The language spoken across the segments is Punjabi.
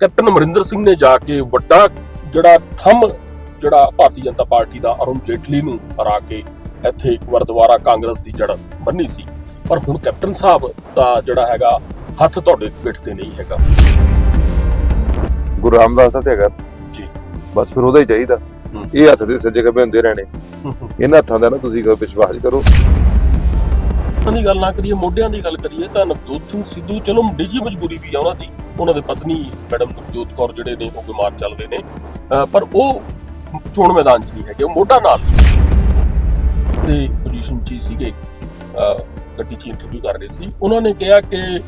ਕੈਪਟਨ ਅਮਰਿੰਦਰ ਸਿੰਘ ਨੇ ਜਾ ਕੇ ਵੱਡਾ ਜਿਹੜਾ ਥੰਮ ਜਿਹੜਾ ਭਾਰਤੀ ਜਨਤਾ ਪਾਰਟੀ ਦਾ ਅਰੁਣ ਜੇਟਲੀ ਨੂੰ ਹਰਾ ਕੇ ਇੱਥੇ ਇੱਕ ਵਾਰ ਦੁਬਾਰਾ ਕਾਂਗਰਸ ਦੀ ਜੜ ਬੰਨੀ ਸੀ। ਪਰ ਹੁਣ ਕੈਪਟਨ ਸਾਹਿਬ ਦਾ ਜਿਹੜਾ ਹੈਗਾ ਹੱਥ ਤੁਹਾਡੇ ਪਿੱਠ ਤੇ ਨਹੀਂ ਹੈਗਾ। ਗੁਰੂ ਰਾਮਦਾਸ ਦਾ ਤੇ ਹੈਗਾ। ਜੀ। ਬਸ ਫਿਰ ਉਹਦਾ ਹੀ ਚਾਹੀਦਾ। ਇਹ ਹੱਥ ਦੇ ਸੱਜੇ ਖੱਬੇ ਹੁੰਦੇ ਰਹਿਣੇ। ਇਹਨਾਂ ਹੱਥਾਂ ਦਾ ਨਾ ਤੁਸੀਂ ਵਿਸ਼ਵਾਸ ਕਰੋ। ਦੀ ਗੱਲ ਨਾ ਕਰੀਏ ਮੋਢਿਆਂ ਦੀ ਗੱਲ ਕਰੀਏ ਤਾਂ ਨਵਜੋਤ ਸਿੰਘ ਸਿੱਧੂ ਚਲੋ ਨਿੱਜੀ ਮਜਬੂਰੀ ਵੀ ਆ ਉਹਨਾਂ ਦੀ। ਉਹਨਾਂ ਦੇ ਪਤਨੀ ਮੈਡਮ ਨਵਜੋਤ ਕੌਰ ਜਿਹੜੇ ਨੇ ਉਹ ਬਿਮਾਰ ਚੱਲਦੇ ਨੇ। ਪਰ ਉਹ ਚੋਣ ਮੈਦਾਨ 'ਚ ਨਹੀਂ ਹੈਗੇ ਉਹ ਮੋਢਾ ਨਾਲ ਤੇ ਪੋਜੀਸ਼ਨ 'ਚ ਸੀਗੇ ਗੱਡੀ 'ਚ ਇੰਟਰਵਿਊ ਕਰ ਰਹੇ ਸੀ। ਉਹਨਾਂ ਨੇ ਕਿਹਾ ਕਿ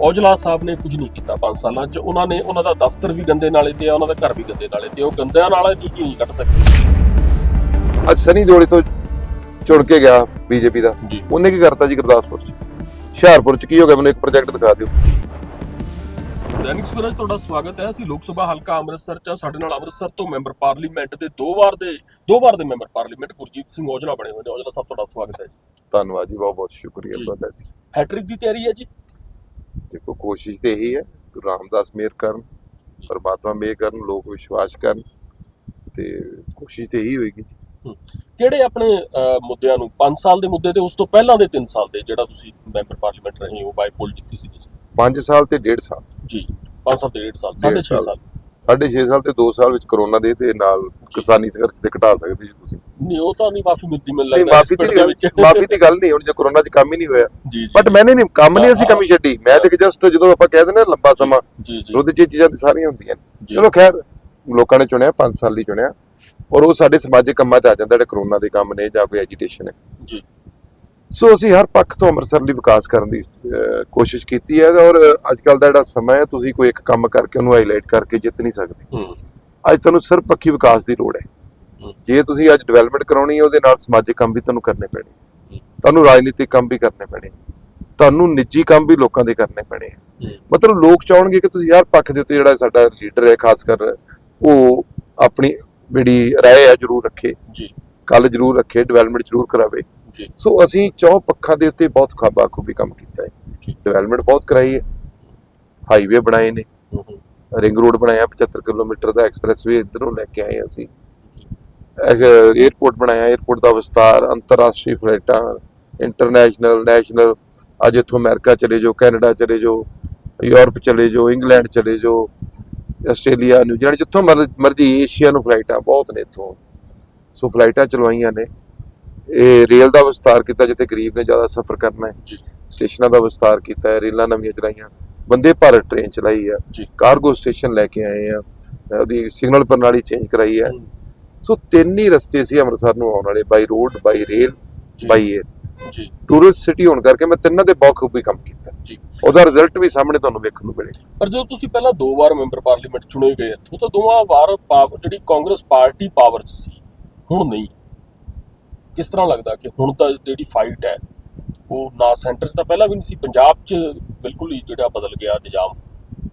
ਔਜਲਾ ਸਾਹਿਬ ਨੇ ਕੁਝ ਨਹੀਂ ਕੀਤਾ 5 ਸਾਲਾਂ 'ਚ। ਉਹਨਾਂ ਨੇ ਉਹਨਾਂ ਦਾ ਦਫ਼ਤਰ ਵੀ ਗੰਦੇ ਨਾਲੇ ਤੇ ਆ ਉਹਨਾਂ ਦਾ ਘਰ ਵੀ ਗੰਦੇ ਨਾਲੇ ਤੇ ਉਹ ਗੰਦਿਆਂ ਨਾਲ ਕੀ ਕੀ ਨਹੀਂ ਕੱਢ ਸਕਦੇ। ਅੱਜ ਸਨੀ ਦਿਓਲੇ ਤੋਂ ਚੁਣ ਕੇ ਗਿਆ ਬੀਜੇਪੀ ਦਾ। ਉਹਨੇ ਕੀ ਕਰਤਾ ਜੀ ਗੁਰਦਾਸਪੁਰ ਚ? ਹੁਸ਼ਿਆਰਪੁਰ ਚ ਕੀ ਹੋ ਗਿਆ? ਮੈਨੂੰ ਇੱਕ ਪ੍ਰੋਜੈਕਟ ਦਿਖਾ ਦਿਓ। ਦੈਨਿਕ ਸਵੇਰਜ ਤੁਹਾਡਾ ਸਵਾਗਤ ਹੈ। ਅਸੀਂ ਲੋਕ ਸਭਾ ਹਲਕਾ ਅੰਮ੍ਰਿਤਸਰ ਚ। ਸਾਡੇ ਨਾਲ ਅੰਮ੍ਰਿਤਸਰ ਤੋਂ ਮੈਂਬਰ ਪਾਰਲੀਮੈਂਟ ਦੇ ਦੋ ਵਾਰ ਦੇ ਦੋ ਵਾਰ ਦੇ ਮੈਂਬਰ ਪਾਰਲੀਮੈਂਟ ਗੁਰਜੀਤ ਸਿੰਘ ਔਜਲਾ ਬਣੇ ਹੋਏ ਨੇ। ਔਜਲਾ ਸਾਹਿਬ ਤੁਹਾਡਾ ਸਵਾਗਤ ਹੈ ਜੀ। ਧੰਨਵਾਦ ਜੀ ਬਹੁਤ ਬਹੁਤ ਸ਼ੁਕਰੀਆ। ਤੁਹਾਡਾ ਜੀ। ਹੈਟ੍ਰਿਕ ਦੀ ਤਿਆਰੀ ਹੈ ਜੀ? ਦੇਖੋ ਕੋਸ਼ਿਸ਼ ਤੇ ਇਹੀ ਹੈ ਗੁਰੂ ਰਾਮਦਾਸ ਮੇਰ ਕਰਨ ਪਰਮਾਤਮਾ ਮੇਰ ਕਰਨ ਲੋਕ ਵਿਸ਼ਵਾਸ ਕਰਨ ਤੇ ਕੋਸ਼ਿਸ਼ ਤੇ ਇਹੀ ਹੋਏਗੀ ਕਿਹੜੇ ਆਪਣੇ ਮੁੱਦਿਆਂ ਨੂੰ 5 ਸਾਲ ਦੇ ਮੁੱਦੇ ਤੇ ਉਸ ਤੋਂ ਪਹਿਲਾਂ ਦੇ 3 ਸਾਲ ਦੇ ਜਿਹੜਾ ਤੁਸੀਂ ਮੈਂਬਰ ਪਾਰਲੀਮੈਂਟ ਰਹੇ ਹੋ ਬਾਈ ਪੋਲ ਜਿੱਤੀ ਸੀ ਤੁਸੀਂ? 5 ਸਾਲ ਤੇ 1.5 ਸਾਲ। ਜੀ 5 ਸਾਲ ਤੇ 1.5 ਸਾਲ ਡੇਢ 6.5 ਸਾਲ। ਸਾਢੇ 6 ਸਾਲ ਤੇ 2 ਸਾਲ ਵਿੱਚ ਕਰੋਨਾ ਦੇ ਤੇ ਨਾਲ ਕਿਸਾਨੀ ਸੰਘਰਸ਼ ਤੇ ਘਟਾ ਸਕਦੇ ਜੀ ਤੁਸੀਂ। ਨਹੀਂ ਉਹ ਤਾਂ ਨਹੀਂ ਮਾਫੀ ਮਿਲਦੀ ਮੈਨੂੰ ਲੱਗਦਾ ਮਾਫੀ ਦੀ ਗੱਲ ਮਾਫੀ ਦੀ ਗੱਲ ਨਹੀਂ ਹੁਣ ਜੇ ਕਰੋਨਾ 'ਚ ਕੰਮ ਹੀ ਨਹੀਂ ਹੋਇਆ। ਬਟ ਮੈਨੇ ਨਹੀਂ ਕੰਮ ਨਹੀਂ ਅਸੀਂ ਕਮੀ ਛੱਡੀ। ਮੈਂ ਤੇ ਜਸਟ ਜਦੋਂ ਆਪਾਂ ਕਹਿ ਦਿੰਦੇ ਨਾ ਲੰਬਾ ਸਮਾਂ ਉਹਦੇ 'ਚ ਚੀਜ਼ਾਂ ਤੇ ਸਾਰੀਆਂ ਹੁੰਦੀਆਂ। ਚਲੋ ਖੈਰ ਲੋਕਾਂ ਨੇ ਚੁਣਿਆ 5 ਸਾਲ ਲਈ ਚੁਣਿਆ। ਔਰ ਉਹ ਸਾਡੇ ਸਮਾਜਿਕ ਕੰਮਾਂ 'ਚ ਆ ਜਾਂਦਾ ਜਿਹੜੇ ਕਰੋਨਾ ਦੇ ਕੰਮ ਨੇ ਜਾਂ ਕੋਈ ਐਜੀਟੇਸ਼ਨ ਹੈ। ਜੀ। ਸੋ ਅਸੀਂ ਹਰ ਪੱਖ ਤੋਂ ਅੰਮ੍ਰਿਤਸਰ ਲਈ ਵਿਕਾਸ ਕਰਨ ਦੀ ਕੋਸ਼ਿਸ਼ ਕੀਤੀ ਹੈ ਔਰ ਅੱਜ ਕੱਲ ਦਾ ਜਿਹੜਾ ਸਮਾਂ ਹੈ ਤੁਸੀਂ ਕੋਈ ਇੱਕ ਕੰਮ ਕਰਕੇ ਉਹਨੂੰ ਹਾਈਲਾਈਟ ਕਰਕੇ ਜਿੱਤ ਨਹੀਂ ਸਕਦੇ। ਅੱਜ ਤੁਹਾਨੂੰ ਸਿਰਫ ਪੱਖੀ ਵਿਕਾਸ ਦੀ ਲੋੜ ਹੈ। ਜੇ ਤੁਸੀਂ ਅੱਜ ਡਿਵੈਲਪਮੈਂਟ ਕਰਾਉਣੀ ਹੈ ਉਹਦੇ ਨਾਲ ਸਮਾਜਿਕ ਕੰਮ ਵੀ ਤੁਹਾਨੂੰ ਕਰਨੇ ਪੈਣੇ। ਤੁਹਾਨੂੰ ਰਾਜਨੀਤਿਕ ਕੰਮ ਵੀ ਕਰਨੇ ਪੈਣੇ। ਤੁਹਾਨੂੰ ਨਿੱਜੀ ਕੰਮ ਵੀ ਲੋਕਾਂ ਦੇ ਕਰਨੇ ਪੈਣੇ। ਮਤਲਬ ਲੋਕ ਚਾਹਣਗੇ ਕਿ ਤੁਸੀਂ ਹਰ ਪੱਖ ਦੇ ਉੱਤੇ ਜਿਹੜਾ ਸਾਡਾ ਲੀਡਰ ਹੈ ਖਾਸ ਕਰ ਉਹ ਆਪਣੀ ਜਿਹੜੀ ਰਾਏ ਹੈ ਜ਼ਰੂਰ ਰੱਖੇ। ਜੀ। ਕੱਲ ਜ਼ਰੂਰ ਰੱਖੇ ਡਿਵੈਲਪਮੈਂਟ ਜ਼ਰੂਰ ਕਰਾਵੇ। ਸੋ ਅਸੀਂ ਚੌ ਪੱਖਾਂ ਦੇ ਉੱਤੇ ਬਹੁਤ ਖਾਬਾ ਖੂਬੀ ਕੰਮ ਕੀਤਾ ਹੈ। ਡਿਵੈਲਪਮੈਂਟ ਬਹੁਤ ਕਰਾਈ ਹੈ। ਹਾਈਵੇ ਬਣਾਏ ਨੇ। ਰਿੰਗ ਰੋਡ ਬਣਾਇਆ 75 ਕਿਲੋਮੀਟਰ ਦਾ ਐਕਸਪ੍ਰੈਸਵੇ ਇਧਰੋਂ ਲੈ ਕੇ ਆਏ ਅਸੀਂ। ਏਅਰਪੋਰਟ ਬਣਾਇਆ ਏਅਰਪੋਰਟ ਦਾ ਵਿਸਤਾਰ ਅੰਤਰਰਾਸ਼ਟਰੀ ਫਲਾਈਟਾਂ ਇੰਟਰਨੈਸ਼ਨਲ ਨੈਸ਼ਨਲ ਅੱਜ ਇਥੋਂ ਅਮਰੀਕਾ ਚਲੇ ਜਾਓ ਕੈਨੇਡਾ ਚਲੇ ਜਾਓ ਯੂਰਪ ਚਲੇ ਜਾਓ ਇੰਗਲੈਂਡ ਚਲੇ ਜਾਓ ਆਸਟ੍ਰੇਲੀਆ ਨਿਊਜ਼ੀਲੈਂਡ ਜਿੱਥੋਂ ਮਰਜ਼ੀ ਏਸ਼ੀਆ ਨੂੰ ਫਲਾਈਟਾਂ ਬਹੁਤ ਨੇ ਇਥੋਂ। ਸੋ ਫਲਾਈਟਾਂ ਚਲਵਾਈਆਂ ਨੇ। ਇਹ ਰੇਲ ਦਾ ਵਿਸਤਾਰ ਕੀਤਾ ਜਿੱਥੇ ਗਰੀਬ ਨੇ ਜ਼ਿਆਦਾ ਸਫ਼ਰ ਕਰਨਾ ਹੈ। ਜੀ। ਸਟੇਸ਼ਨਾਂ ਦਾ ਵਿਸਤਾਰ ਕੀਤਾ ਹੈ ਰੇਲਾਂ ਨਵੀਆਂ ਚਲਾਈਆਂ। ਬੰਦੇ ਭਾਰਤ ਟ੍ਰੇਨ ਚਲਾਈ ਹੈ ਕਾਰਗੋ ਸਟੇਸ਼ਨ ਲੈ ਕੇ ਆਏ ਆ। ਉਹਦੀ ਸਿਗਨਲ ਪ੍ਰਣਾਲੀ ਚੇਂਜ ਕਰਾਈ ਹੈ। ਸੋ ਤਿੰਨ ਹੀ ਰਸਤੇ ਸੀ ਅੰਮ੍ਰਿਤਸਰ ਨੂੰ ਆਉਣ ਵਾਲੇ by road by rail by air ਜੀ। ਟੂਰਿਸਟ ਸਿਟੀ ਹੋਣ ਕਰਕੇ ਮੈਂ ਤਿੰਨਾਂ ਦੇ ਬਹੁਤ ਖੂਬੀ ਕੰਮ ਕੀਤਾ। ਜੀ। ਉਹਦਾ ਰਿਜ਼ਲਟ ਵੀ ਸਾਹਮਣੇ ਤੁਹਾਨੂੰ ਵੇਖਣ ਨੂੰ ਮਿਲੇ ਪਰ ਜਦੋਂ ਤੁਸੀਂ ਪਹਿਲਾਂ ਦੋ ਵਾਰ ਮੈਂਬਰ ਪਾਰਲੀਮੈਂਟ ਚੁਣੇ ਗਏ ਇੱਥੋਂ ਤਾਂ ਦੋਵਾਂ ਵਾਰ ਜਿਹੜੀ ਕਾਂਗਰਸ ਪਾਰਟੀ ਪਾਵਰ 'ਚ ਸੀ ਹੁਣ ਨਹੀਂ। ਕਿਸ ਤਰ੍ਹਾਂ ਲੱਗਦਾ ਕਿ ਹੁਣ ਤਾਂ ਜਿਹੜੀ ਫਾਈਟ ਹੈ ਉਹ ਨਾ ਸੈਂਟਰ 'ਚ ਤਾਂ ਪਹਿਲਾਂ ਵੀ ਨਹੀਂ ਸੀ ਪੰਜਾਬ 'ਚ ਬਿਲਕੁਲ ਹੀ ਜਿਹੜਾ ਬਦਲ ਗਿਆ ਨਿਜ਼ਾਮ।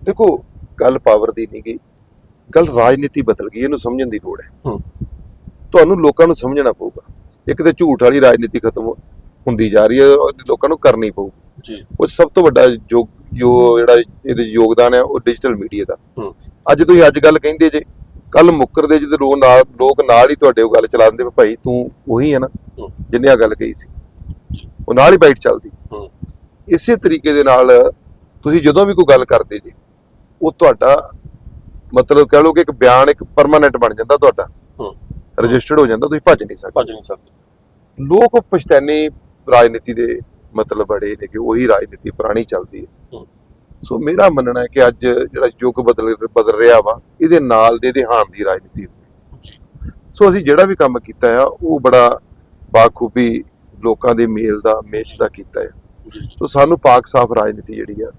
ਦੇਖੋ ਗੱਲ ਪਾਵਰ ਦੀ ਨਹੀਂ ਗਈ ਗੱਲ ਰਾਜਨੀਤੀ ਬਦਲ ਗਈ ਇਹਨੂੰ ਸਮਝਣ ਦੀ ਲੋੜ ਹੈ। ਤੁਹਾਨੂੰ ਲੋਕਾਂ ਨੂੰ ਸਮਝਣਾ ਪਊਗਾ। ਇੱਕ ਤੇ ਝੂਠ ਵਾਲੀ ਰਾਜਨੀਤੀ ਖਤਮ ਹੁੰਦੀ ਜਾ ਰਹੀ ਹੈ ਲੋਕਾਂ ਨੂੰ ਕਰਨੀ ਪਊ। ਜੀ। ਉਹ ਸਭ ਤੋਂ ਵੱਡਾ ਜੋ ਜੋ ਜਿਹੜਾ ਇਹਦੇ ਯੋਗਦਾਨ ਹੈ ਉਹ ਡਿਜੀਟਲ ਮੀਡੀਆ ਦਾ। ਅੱਜ ਤੁਸੀਂ ਅੱਜ ਗੱਲ ਕਹਿੰਦੇ ਜੇ ਕੱਲ ਮੁੱਕਰਦੇ ਜਿਹਦੇ ਲੋਕ ਨਾਲ ਲੋਕ ਨਾਲ ਹੀ ਤੁਹਾਡੇ ਉਹ ਗੱਲ ਚਲਾਉਂਦੇ ਵੀ ਭਾਈ ਤੂੰ ਉਹੀ ਹੈ ਨਾ ਜਿੰਨੇ ਆ ਗੱਲ ਕਹੀ ਸੀ। ਉਹ ਨਾਲ ਹੀ ਬਾਈਟ ਚੱਲਦੀ। ਇਸੇ ਤਰੀਕੇ ਦੇ ਨਾਲ ਤੁਸੀਂ ਜਦੋਂ ਵੀ ਕੋਈ ਗੱਲ ਕਰਦੇ ਜੇ ਉਹ ਤੁਹਾਡਾ ਮਤਲਬ ਕਹਿ ਲਓ ਕਿ ਇੱਕ ਬਿਆਨ ਇੱਕ ਪਰਮਾਨੈਂਟ ਬਣ ਜਾਂਦਾ ਤੁਹਾਡਾ। ਰਜਿਸਟਰਡ ਹੋ ਜਾਂਦਾ ਤੁਸੀਂ ਭੱਜ ਨਹੀਂ ਸਕਦੇ। ਭੱਜ ਨਹੀਂ ਸਕਦੇ। ਲੋਕ ਪਛਤਾਨੇ ਰਾਜਨੀਤੀ ਦੇ ਮਤਲਬ ਬੜੇ ਨੇ ਕਿ ਉਹੀ ਰਾਜਨੀਤੀ ਪੁਰਾਣੀ ਚੱਲਦੀ ਹੂੰ। ਸੋ ਮੇਰਾ ਮੰਨਣਾ ਹੈ ਕਿ ਅੱਜ ਜਿਹੜਾ ਯੁੱਗ ਬਦਲ ਬਦਲ ਰਿਹਾ ਵਾ, ਇਹਦੇ ਨਾਲ ਦੇ ਧਿਆਨ ਦੀ ਰਾਜਨੀਤੀ ਹੋਵੇ ਸੋ ਅਸੀਂ ਜਿਹੜਾ ਵੀ ਕੰਮ ਕੀਤਾ ਆ, ਉਹ ਬੜਾ ਬਾਖੂਬੀ ਲੋਕਾਂ ਦੇ ਮੇਲ ਦਾ, ਮੇਚ ਦਾ ਕੀਤਾ ਹੈ ਸੋ ਸਾਨੂੰ ਪਾਕ ਸਾਫ਼ ਰਾਜਨੀਤੀ ਜਿਹੜੀ ਆ,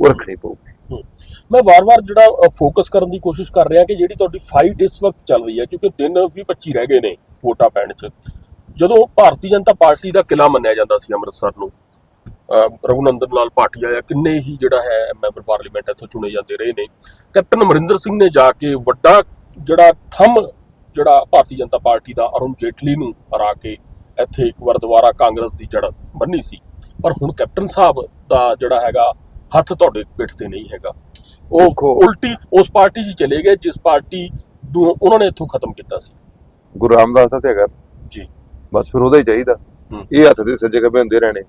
ਉਹ ਰੱਖਣੀ ਪਊਗੀ। ਮੈਂ ਵਾਰ-ਵਾਰ ਜਿਹੜਾ ਫੋਕਸ ਕਰਨ ਦੀ ਕੋਸ਼ਿਸ਼ ਕਰ ਰਿਹਾ ਕਿ ਜਿਹੜੀ ਤੁਹਾਡੀ ਫਾਈਟ ਇਸ ਵਕਤ ਚੱਲ ਰਹੀ ਹੈ, ਕਿਉਂਕਿ ਦਿਨ ਵੀ 25 ਰਹਿ ਗਏ ਨੇ ਵੋਟਾਂ ਪੈਣ 'ਚ। ਜਦੋਂ ਭਾਰਤੀ ਜਨਤਾ ਪਾਰਟੀ ਦਾ ਕਿਲਾ ਮੰਨਿਆ ਜਾਂਦਾ ਸੀ ਅੰਮ੍ਰਿਤਸਰ ਨੂੰ ਰਘੁਨੰਦਨ ਲਾਲ ਭਾਟੀਆ ਜਾਂ ਕਿੰਨੇ ਹੀ ਜਿਹੜਾ ਹੈ ਮੈਂਬਰ ਪਾਰਲੀਮੈਂਟ ਇੱਥੋਂ ਚੁਣੇ ਜਾਂਦੇ ਰਹੇ ਨੇ। ਕੈਪਟਨ ਅਮਰਿੰਦਰ ਸਿੰਘ ਨੇ ਜਾ ਕੇ ਵੱਡਾ ਜਿਹੜਾ ਥੰਮ ਜਿਹੜਾ ਭਾਰਤੀ ਜਨਤਾ ਪਾਰਟੀ ਦਾ ਅਰੁਣ ਜੇਟਲੀ ਨੂੰ ਹਰਾ ਕੇ ਇੱਥੇ ਇੱਕ ਵਾਰ ਦੁਬਾਰਾ ਕਾਂਗਰਸ ਦੀ ਜੜ ਬੰਨੀ ਸੀ। ਪਰ ਹੁਣ ਕੈਪਟਨ ਸਾਹਿਬ ਦਾ ਜਿਹੜਾ ਹੈਗਾ ਹੱਥ ਤੁਹਾਡੇ ਪਿੱਠ ਤੇ ਨਹੀਂ ਹੈਗਾ। ਉਹ। ਉਲਟੀ ਉਸ ਪਾਰਟੀ 'ਚ ਚਲੇ ਗਏ ਜਿਸ ਪਾਰਟੀ ਨੂੰ ਉਹਨਾਂ ਨੇ ਇੱਥੋਂ ਖਤਮ ਕੀਤਾ ਸੀ। ਗੁਰੂ ਰਾਮਦਾਸ ਦਾ ਤੇ ਹੈਗਾ। ਜੀ। ਬਸ ਫਿਰ ਉਹਦਾ ਹੀ ਚਾਹੀਦਾ। ਇਹ ਹੱਥ ਦੇ ਸੱਜੇ ਖੱਬੇ ਹੁੰਦੇ ਰਹਿਣੇ।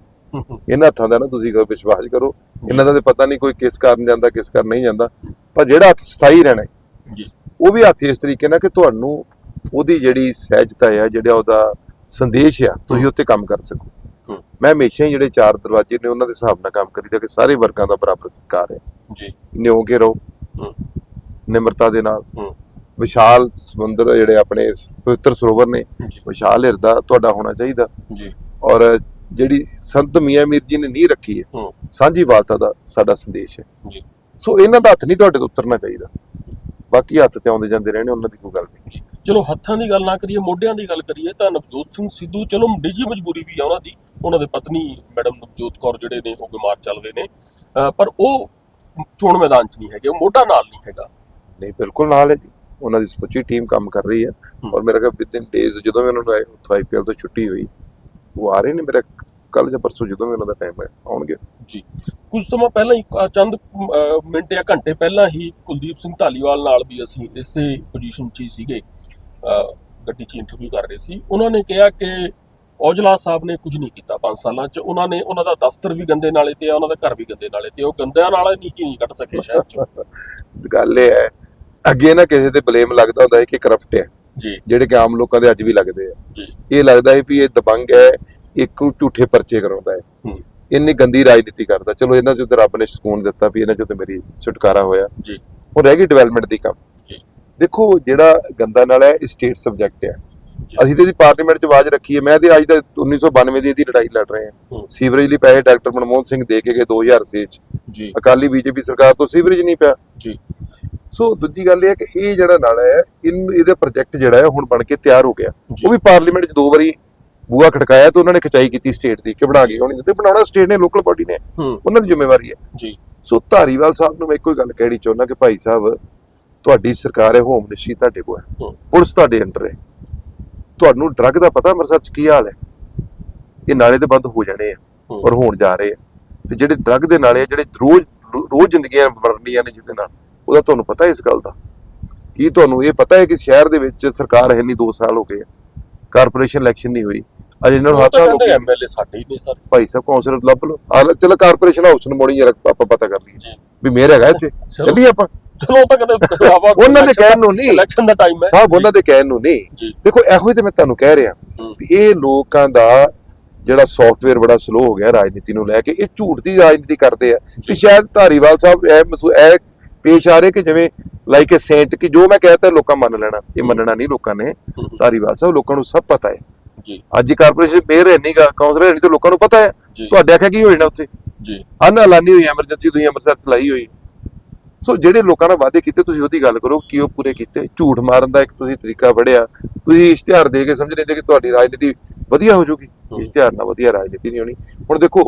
ਇਹਨਾਂ ਹੱਥਾਂ ਦਾ ਨਾ ਤੁਸੀਂ ਕਰੋ ਵਿਸ਼ਵਾਸ ਕਰੋ ਇਹਨਾਂ ਦਾ ਤੇ ਪਤਾ ਨਹੀਂ ਕੋਈ ਕਿਸ ਕਾਰਨ ਜਾਂਦਾ ਕਿਸ ਕਾਰਨ ਨਹੀਂ ਜਾਂਦਾ ਪਰ ਜਿਹੜਾ ਹੱਥ ਸਥਾਈ ਰਹਿਣਾ ਜੀ। ਉਹ ਵੀ ਹੱਥ ਇਸ ਤਰੀਕੇ ਨਾਲ ਕਿ ਤੁਹਾਨੂੰ ਉਹਦੀ ਜਿਹੜੀ ਸਹਿਜਤਾ ਹੈ ਜਿਹੜਾ ਉਹਦਾ ਸੰਦੇਸ਼ ਆ ਤੁਸੀਂ ਉੱਤੇ ਕੰਮ ਕਰ ਸਕੋ। ਮੈਂ ਹਮੇਸ਼ਾ ਹੀ ਜਿਹੜੇ ਚਾਰ ਦਰਵਾਜ਼ੇ ਨੇ ਉਹਨਾਂ ਦੇ ਹਿਸਾਬ ਨਾਲ ਕੰਮ ਕਰੀਦਾ ਕਿ ਸਾਰੇ ਵਰਗਾਂ ਦਾ ਬਰਾਬਰ ਸਤਿਕਾਰ ਹੈ। ਜੀ। ਨਿਉ ਕੇ ਰਹੋ। ਨਿਮਰਤਾ ਦੇ ਨਾਲ। ਵਿਸ਼ਾਲ ਸਮੁੰਦਰ ਜਿਹੜੇ ਆਪਣੇ ਪਵਿੱਤਰ ਸਰੋਵਰ ਨੇ ਵਿਸ਼ਾਲ ਹਿਰਦਾ ਤੁਹਾਡਾ ਹੋਣਾ ਚਾਹੀਦਾ। ਜੀ। ਔਰ ਜਿਹੜੀ ਸੰਤ ਮੀਆਂ ਮੀਰ ਜੀ ਨੇ ਨਹੀਂ ਰੱਖੀ ਹੈ ਸਾਂਝੀ ਵਾਲਤਾ ਦਾ ਸਾਡਾ ਸੰਦੇਸ਼ ਹੈ। ਜੀ। ਸੋ ਇਹਨਾਂ ਦਾ ਹੱਥ ਨਹੀਂ ਤੁਹਾਡੇ ਤੋਂ ਉਤਰਨਾ ਚਾਹੀਦਾ। ਬਾਕੀ ਹੱਥ ਤੇ ਆਉਂਦੇ ਜਾਂਦੇ ਰਹਿਣੇ ਉਹਨਾਂ ਦੀ ਕੋਈ ਗੱਲ ਨਹੀਂ। ਚਲੋ ਹੱਥਾਂ ਦੀ ਗੱਲ ਨਾ ਕਰੀਏ ਮੋਢਿਆਂ ਦੀ ਗੱਲ ਕਰੀਏ ਤਾਂ ਨਵਜੋਤ ਸਿੰਘ ਸਿੱਧੂ ਚਲੋ ਨਿੱਜੀ ਮਜਬੂਰੀ ਵੀ ਆ ਉਹਨਾਂ ਦੀ। ਉਹਨਾਂ ਦੇ ਪਤਨੀ ਮੈਡਮ ਨਵਜੋਤ ਕੌਰ ਜਿਹੜੇ ਨੇ ਉਹ ਬਿਮਾਰ ਚੱਲ ਰਹੇ ਨੇ। ਪਰ ਉਹ ਚੋਣ ਮੈਦਾਨ 'ਚ ਨਹੀਂ ਹੈਗੇ ਉਹ ਮੋਢਾ ਨਾਲ ਨਹੀਂ ਹੈਗਾ। ਨਹੀਂ ਬਿਲਕੁਲ ਨਾਲ ਹੈ ਜੀ। ਉਹਨਾਂ ਦੀ ਸਮੁੱਚੀ ਟੀਮ ਕੰਮ ਕਰ ਰਹੀ ਹੈ। ਔਰ ਮੇਰਾ ਖਿਆਲ ਵਿਦਿਨ ਡੇਜ਼ ਜਦੋਂ ਵੀ ਉਹਨਾਂ ਨੂੰ ਉੱਥੋਂ ਆਈਪੀਐਲ ਤੋਂ ਛੁੱਟੀ ਹੋਈ। ਉਹ ਆ ਰਹੇ ਨੇ ਮੇਰਾ ਕੱਲ ਜਾਂ ਪਰਸੋਂ ਜਦੋਂ ਵੀ ਉਹਨਾਂ ਦਾ ਟਾਈਮ ਹੈ ਆਉਣਗੇ। ਜੀ। ਕੁਝ ਸਮਾਂ ਪਹਿਲਾਂ ਹੀ ਅ, ਚੰਦ ਅ, ਮਿੰਟ ਜਾਂ ਘੰਟੇ ਪਹਿਲਾਂ ਹੀ ਕੁਲਦੀਪ ਸਿੰਘ ਢਾਲੀਵਾਲ ਨਾਲ ਵੀ ਅਸੀਂ ਇਸੇ ਪੋਜੀਸ਼ਨ 'ਚ ਹੀ ਸੀਗੇ। ਅ, ਗੱਡੀ 'ਚ ਇੰਟਰਵਿਊ ਕਰ ਰਹੇ ਸੀ। ਉਹਨਾਂ ਨੇ ਕਿਹਾ ਕਿ ਔਜਲਾ ਸਾਹਿਬ ਨੇ ਕੁਝ ਨਹੀਂ ਕੀਤਾ 5 ਸਾਲਾਂ 'ਚ। ਉਹਨਾਂ ਨੇ ਉਹਨਾਂ ਦਾ ਦਫ਼ਤਰ ਵੀ ਗੰਦੇ ਨਾਲੇ ਤੇ ਆ ਉਹਨਾਂ ਦਾ ਘਰ ਵੀ ਗੰਦੇ ਨਾਲੇ ਤੇ ਆ, ਉਹ ਗੰਦਿਆਂ ਨਾਲ ਨਹੀਂ ਨਹੀਂ ਕੱਢ ਸਕੇ ਸ਼ਹਿਰ 'ਚ? ਗੱਲ ਇਹ ਹੈ ਅੱਗੇ ਨਾ ਕਿਸੇ ਤੇ ਬਲੇਮ ਲੱਗਦਾ ਹੁੰਦਾ ਹੈ ਕਿ ਕਰਪਟ ਹੈ। ਜਿਹੜੇ ਕਿ ਆਮ ਲੋਕਾਂ ਦੇ ਅੱਜ ਵੀ ਲੱਗਦੇ ਆ। ਇਹ ਲੱਗਦਾ ਹੈ ਵੀ ਇਹ ਦਬੰਗ ਹੈ ਇੱਕ ਨੂੰ ਝੂਠੇ ਪਰਚੇ ਕਰਾਉਂਦਾ ਹੈ। ਇੰਨੀ ਗੰਦੀ ਰਾਜਨੀਤੀ ਕਰਦਾ। ਚਲੋ ਇਹਨਾਂ ਚੋਂ ਤੇ ਰੱਬ ਨੇ ਸਕੂਨ ਦਿੱਤਾ ਵੀ ਇਹਨਾਂ ਚੋਂ ਤੇ ਮੇਰੀ ਛੁਟਕਾਰਾ ਹੋਇਆ। ਜੀ। ਉਹ ਰਹਿ ਗਈ ਡਿਵੈਲਪਮੈਂਟ ਦੀ ਕੰਮ। ਜੀ। ਦੇਖੋ ਜਿਹੜਾ ਗੰਦਾ ਨਾਲਾ ਹੈ ਇਹ ਸਟੇਟ ਸਬਜੈਕਟ ਹੈ। ਅਸੀਂ ਤੇ ਇਹਦੀ ਪਾਰਲੀਮੈਂਟ 'ਚ ਆਵਾਜ਼ ਰੱਖੀ ਹੈ। ਮੈਂ ਤੇ ਅੱਜ ਦਾ 1992 ਦੀ ਇਹਦੀ ਲੜਾਈ ਲੜ ਰਹੇ ਹਾਂ। ਸੀਵਰੇਜ ਲਈ ਪੈਸੇ ਡਾਕਟਰ ਮਨਮੋਹਨ ਸਿੰਘ ਦੇ ਕੇ ਗਏ 2006 'ਚ। ਜੀ। ਅਕਾਲੀ ਬੀਜੇਪੀ ਸਰਕਾਰ ਤੋਂ ਸੀਵਰੇਜ ਨਹੀਂ ਪਿਆ। ਜੀ। ਸੋ ਦੂਜੀ ਗੱਲ ਇਹ ਹੈ ਕਿ ਇਹ ਜਿਹੜਾ ਨਾਲਾ ਹੈ ਇਹਦਾ ਪ੍ਰੋਜੈਕਟ ਜਿਹੜਾ ਹੈ ਹੁਣ ਬਣ ਕੇ ਤਿਆਰ ਹੋ ਗਿਆ। ਉਹ ਵੀ ਪਾਰਲੀਮੈਂਟ 'ਚ ਦੋ ਵਾਰੀ ਬੂਆ ਖੜਕਾਇਆ ਤੇ ਉਹਨਾਂ ਨੇ ਖਿਚਾਈ ਕੀਤੀ ਸਟੇਟ ਦੀ ਕਿ ਬਣਾ ਕੇ ਹੋਣੀ ਤੇ ਬਣਾਉਣਾ ਸਟੇਟ ਨੇ ਲੋਕਲ ਬਾਡੀ ਨੇ। ਉਹਨਾਂ ਦੀ ਜ਼ਿੰਮੇਵਾਰੀ ਹੈ। ਜੀ। ਸੋ ਧਾਰੀਵਾਲ ਸਾਹਿਬ ਨੂੰ ਮੈਂ ਇੱਕੋ ਹੀ ਗੱਲ ਕਹਿਣੀ ਚਾਹੁੰਦਾ ਕਿ ਭਾਈ ਸਾਹਿਬ ਤੁਹਾਡੀ ਸਰਕਾਰ ਹੈ ਹੋਮ ਮਿਨਿਸਟਰੀ ਤੁਹਾਡੇ ਕੋਲ ਹੈ। ਪੁਲਿਸ ਤੁਹਾਡੇ ਅੰਡਰ ਹੈ। ਤੁਹਾਨੂੰ ਡਰੱਗ ਦਾ ਪਤਾ ਅੰਮ੍ਰਿਤਸਰ ਚ ਕੀ ਹਾਲ ਹੈ? ਇਹ ਨਾਲੇ ਤੇ ਬੰਦ ਹੋ ਜਾਣੇ ਆ। ਔਰ ਹੋਣ ਜਾ ਰਹੇ ਆ। ਤੇ ਜਿਹੜੇ ਡਰੱਗ ਦੇ ਨਾਲੇ ਜਿਹੜੇ ਰੋਜ਼ ਰੋਜ਼ ਜ਼ਿੰਦਗੀਆਂ ਮਰਨੀਆਂ ਨੇ ਜਿਹਦੇ ਨਾਲ ਉਹਦਾ ਤੁਹਾਨੂੰ ਪਤਾ ਇਸ ਗੱਲ ਦਾ? ਕੀ ਤੁਹਾਨੂੰ ਇਹ ਪਤਾ ਹੈ ਕਿ ਸ਼ਹਿਰ ਦੇ ਵਿੱਚ ਸਰਕਾਰ ਹੈ ਨਹੀਂ 2 ਸਾਲ ਹੋ ਗਏ ਆ? ਕਾਰਪੋਰੇਸ਼ਨ ਇਲੈਕਸ਼ਨ ਨਹੀਂ ਹੋਈ। ਅਜੇ ਇਹਨਾਂ ਨੂੰ ਹੱਥਾਂ ਲੋਕੀ ਐਮਐਲਏ ਸਾਡੇ ਹੀ ਨੇ ਸਰ। ਭਾਈ ਸਾਹਿਬ ਕੌਂਸਲਰ ਲੱਭ ਲਓ। ਆਹ ਚਲੋ ਕਾਰਪੋਰੇਸ਼ਨ ਹਾਊਸ ਨੂੰ ਮੋੜੀ ਜਰਾ ਆਪਾਂ ਪਤਾ ਕਰ ਲਈਏ। ਵੀ ਮੇਰ ਹੈਗਾ ਇੱਥੇ। ਚਲੋ। ਆਪਾਂ। ਚਲੋ ਤਾਂ ਆਪਾਂ ਉਹਨਾਂ ਦੇ ਕਹਿਣ ਨੂੰ ਨਹੀਂ। ਇਲੈਕਸ਼ਨ ਦਾ ਟਾਈਮ ਹੈ। ਸਾਹਿਬ ਉਹਨਾਂ ਦੇ ਕਹਿਣ ਨੂੰ ਨਹੀਂ। ਦੇਖੋ ਇਹੋ ਹੀ ਤੇ ਮੈਂ ਤੁਹਾਨੂੰ ਕਹਿ ਰਿਹਾ। ਵੀ ਇਹ ਲੋਕਾਂ ਦਾ ਜਿਹੜਾ ਸੌਫਟਵੇਅਰ ਬੜਾ ਸਲੋ ਹੋ ਗਿਆ ਰਾਜਨੀਤੀ ਨੂੰ ਲੈ ਕੇ ਇਹ ਝੂਠ ਦੀ ਰਾਜਨੀਤੀ ਕਰਦੇ ਆ। ਵੀ ਸ਼ਾਇਦ ਧਾਰੀਵਾਲ ਸਾਹਿਬ ਇਹ ਮਸੂ ਇਹ ਪੇਸ਼ ਆ ਰਹੇ ਕਿ ਜਿਵੇਂ ਲਾਈਕ ਅ ਸੇਂਟ ਕਿ ਜੋ ਮੈਂ ਕਹਤਾ ਲੋਕਾਂ ਮੰਨ ਲੈਣਾ ਇਹ ਮੰਨਣਾ ਨਹੀਂ ਲੋਕਾਂ ਨੇ। ਧਾਰੀਵਾਲ ਸਾਹਿਬ ਲੋਕਾਂ ਨੂੰ ਸਭ ਪਤਾ ਹੈ। ਜੀ। ਅੱਜ ਹੀ ਕਾਰਪੋਰੇਸ਼ਨ ਮੇਅਰ ਹੈ ਨਹੀਂਗਾ ਕਾਉਂਸਲਰ ਹੈ ਨਹੀਂ ਤੇ ਲੋਕਾਂ ਨੂੰ ਪਤਾ ਹੈ। ਤੁਹਾਡੇ ਆਖਿਆ ਕੀ ਹੋ ਜਾਣਾ ਉੱਥੇ? ਜੀ। ਅਨ ਐਲਾਨੀ ਹੋਈ ਐਮਰਜੈਂਸੀ ਤੁਸੀਂ ਅੰਮ੍ਰਿਤਸਰ ਚਲਾਈ ਹੋਈ। ਸੋ ਜਿਹੜੇ ਲੋਕਾਂ ਨਾਲ ਵਾਅਦੇ ਕੀਤੇ ਤੁਸੀਂ ਉਹਦੀ ਗੱਲ ਕਰੋ ਕਿ ਉਹ ਪੂਰੇ ਕੀਤੇ। ਝੂਠ ਮਾਰਨ ਦਾ ਇੱਕ ਤੁਸੀਂ ਤਰੀਕਾ ਫੜਿਆ ਤੁਸੀਂ ਇਸ਼ਤਿਹਾਰ ਦੇ ਕੇ ਸਮਝ ਲੈਂਦੇ ਕਿ ਤੁਹਾਡੀ ਰਾਜਨੀਤੀ ਵਧੀਆ ਹੋ ਜਾਊਗੀ। ਇਸ਼ਤਿਹਾਰ ਨਾਲ ਵਧੀਆ ਰਾਜਨੀਤੀ ਨਹੀਂ ਹੋਣੀ। ਹੁਣ ਦੇਖੋ